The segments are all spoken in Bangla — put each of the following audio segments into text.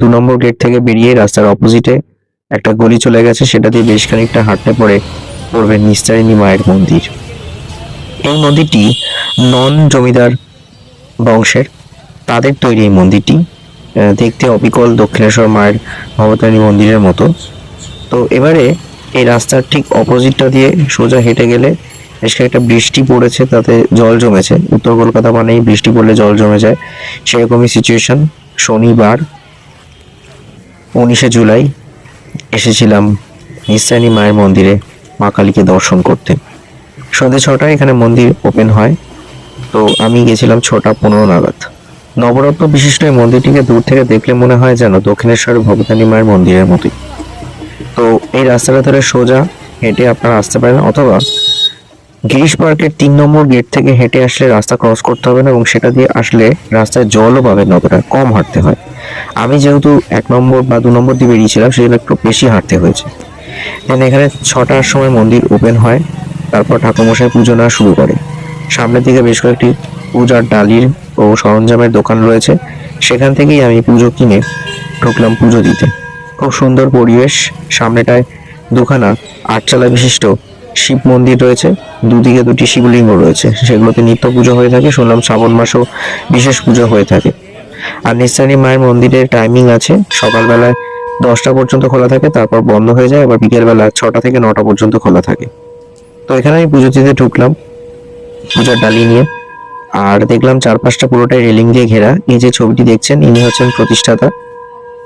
দু নম্বর গেট থেকে বেরিয়ে রাস্তার অপোজিটে একটা গলি চলে গেছে, সেটা দিয়ে বেশ খানিকটা হাঁটতে পড়ে পড়বে নিস্তারিণী মায়ের মন্দির। এই মন্দিরটি নন জমিদার বংশের। তাদের তৈরি এই মন্দিরটি দেখতে অবিকল দক্ষিণেশ্বর মায়ের ভবতারিণী মন্দিরের মতো। তো এবারে এই রাস্তার ঠিক অপোজিটটা দিয়ে সোজা হেঁটে গেলে বেশ একটা বৃষ্টি পড়েছে, তাতে জল জমেছে। উত্তর কলকাতা মানেই বৃষ্টি পড়লে জল জমে যায়। সেরকমই সিচুয়েশন শনিবার। উনিশে জুলাই এসেছিলাম নিস্তারিণী মায়ের মন্দিরে, মা কালীকে দর্শন করতে। সন্ধ্যে ছটায় এখানে মন্দির ওপেন হয়। তো আমি গেছিলাম ছটা পনেরো নাগাদ। নবরত্ন বিশিষ্ট এই মন্দিরটিকে দূর থেকে দেখলে মনে হয় যেন দক্ষিণেশ্বর ভবতানী মায়ের মন্দিরের মতোই। তো এই রাস্তাটা ধরে সোজা হেঁটে আপনারা আসতে পারেন অথবা গিরিশ পার্কের তিন নম্বর গেট থেকে হেঁটে আসলে রাস্তা ক্রস করতে হবে না এবং সেটা দিয়ে আসলে রাস্তায় জলও পাবেন না, অতটা কম হাঁটতে হয়। আমি যেহেতু এক নম্বর বা দু নম্বর দিয়ে বেরিয়েছিলাম, সেজন্য একটু বেশি হাঁটতে হয়েছে। দেন এখানে ছটার সময় মন্দির ওপেন হয়, তারপর ঠাকুরমশাই পুজো নেওয়া শুরু করে। সামনের দিকে বেশ কয়েকটি পূজার ডালির ও সরঞ্জামের দোকান রয়েছে। সেখান থেকেই আমি পুজো কিনে ঢুকলাম পুজো দিতে। খুব সুন্দর পরিবেশ, সামনেটায় দুখানা আটচালা বিশিষ্ট শিব মন্দির রয়েছে। দুদিকে দুটি শিবলিঙ্গ রয়েছে। সেগুলোতে নিত্য পুজো হয়ে থাকে। শুনলাম শ্রাবণ মাসেও বিশেষ পুজো হয়ে থাকে। আর নিস্তারী মায়ের মন্দিরের টাইমিং আছে। সকালবেলায় দশটা পর্যন্ত খোলা থাকে, তারপর বন্ধ হয়ে যায়। আবার বিকেলবেলা ছটা থেকে নটা পর্যন্ত খোলা থাকে। তো এখানে আমি পুজো দিতে ঢুকলাম, পূজার ডালি নিয়ে। আর দেখলাম চারপাশটা পুরোটাই রেলিং দিয়ে ঘেরা। এই যে ছবিটি দেখছেন, ইনি হচ্ছেন প্রতিষ্ঠাতা।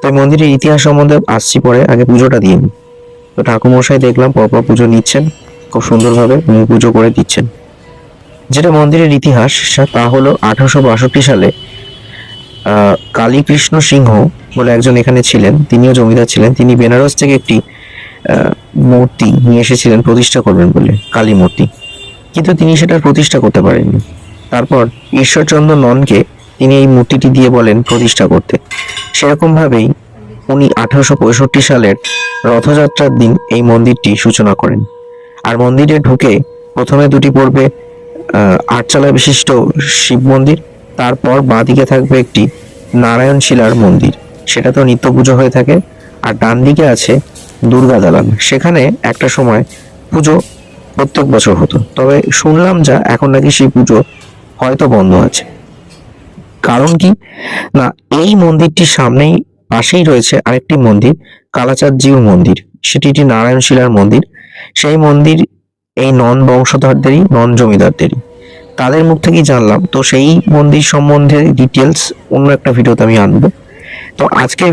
তো মন্দিরের ইতিহাস সম্বন্ধে আসছি পরে, আগে পুজোটা দিয়ে নিই। তো ঠাকুরমশাই দেখলাম, পরপর পুজো নিচ্ছেন। খুব সুন্দরভাবে পুজো করে দিচ্ছেন। যেটা মন্দিরের ইতিহাস তা হলো আঠারোশো বাষট্টি সালে কালীকৃষ্ণ সিংহ বলে একজন এখানে ছিলেন, তিনিও জমিদার ছিলেন, তিনি বেনারস থেকে একটি মূর্তি নিয়ে এসেছিলেন, প্রতিষ্ঠা করবেন বলে, কালী মূর্তি। কিন্তু তিনি সেটার প্রতিষ্ঠা করতে পারেননি। তারপর ঈশ্বরচন্দ্র ননকে তিনি এই মূর্তিটি দিয়ে বলেন প্রতিষ্ঠা করতে। সেরকম ভাবেই উনি আঠারোশো পঁয়ষট্টি সালের রথযাত্রার দিন এই মন্দিরটি সূচনা করেন। আর মন্দিরে ঢুকে প্রথমে দুটি পড়বে আটচালা বিশিষ্ট শিব মন্দির, তারপর বাঁদিকে থাকবে একটি নারায়ণ শিলার মন্দির। সেটা তো নিত্য পুজো হয়ে থাকে। আর ডান দিকে আছে দুর্গা দালান। সেখানে একটা সময় পুজো প্রত্যেক বছর হতো। তবে শুনলাম যা এখন নাকি সেই পুজো হয়তো বন্ধ আছে। কারণ কি? না, এই মন্দিরটির সামনেই পাশেই রয়েছে আরেকটি মন্দির, কালাচাঁদজিউ মন্দির। সেটি একটি নারায়ণ শিলার মন্দির। সেই মন্দির, এই নন বংশধরদেরই, নন জমিদারদেরই। তাদের মুখ থেকেই জানলাম। তো সেই মন্দির সম্বন্ধে ডিটেলস অন্য একটা ভিডিওতে আমি আনব। তো আজকের